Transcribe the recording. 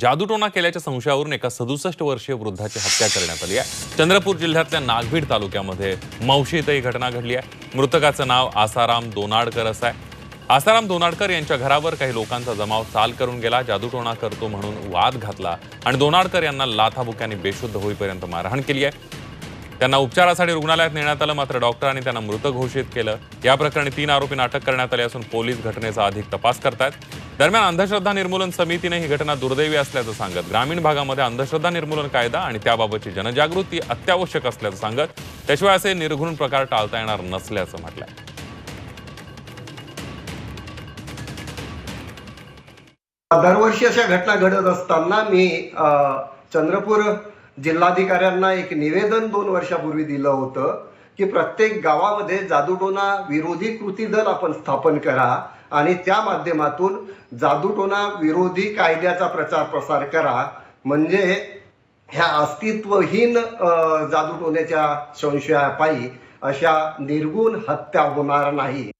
जादूटोणा केल्याच्या संशयावरून एका सदुसष्ट वर्षीय वृद्धाची हत्या करण्यात आली आहे. चंद्रपूर जिल्ह्यातल्या नागभीड तालुक्यामध्ये मौशी इथं ही घटना घडली आहे. मृतकाचं नाव आसाराम दोनाडकर असं आहे. आसाराम दोनाडकर यांच्या घरावर काही लोकांचा जमाव चाल करून गेला जादूटोणा करतो म्हणून वाद घातला आणि दोनाडकर यांना लाथाबुक्याने बेशुद्ध होईपर्यंत मारहाण केली आहे. त्यांना उपचारासाठी रुग्णालयात नेण्यात आलं मात्र डॉक्टरांनी त्यांना मृत घोषित केलं. या प्रकरणी तीन आरोपींना अटक करण्यात आली असून पोलीस घटनेचा अधिक तपास करतायत. दरम्यान अंधश्रद्धा निर्मूलन समितीने ही घटना दुर्दैवी असल्याचं सांगत ग्रामीण भागामध्ये अंधश्रद्धा निर्मूलन कायदा आणि त्याबाबतची जनजागृती अत्यावश्यक असल्याचं सांगत त्याशिवाय असे निर्घृण प्रकार टाळता येणार नसल्याचं म्हटलंय. दरवर्षी अशा घटना घडत असताना मी चंद्रपूर जिल्हाधिकाऱ्यांना एक निवेदन दोन वर्षापूर्वी दिलं होतं. की प्रत्येक गावामध्ये जादूटोना विरोधी कृती दल आपण स्थापन करा आणि त्या माध्यमातून जादूटोना विरोधी कायद्याचा प्रचार प्रसार करा. म्हणजे ह्या अस्तित्वहीन अ, जादूटोण्याच्या संशयापायी अशा निर्गुण हत्या होणार नाही.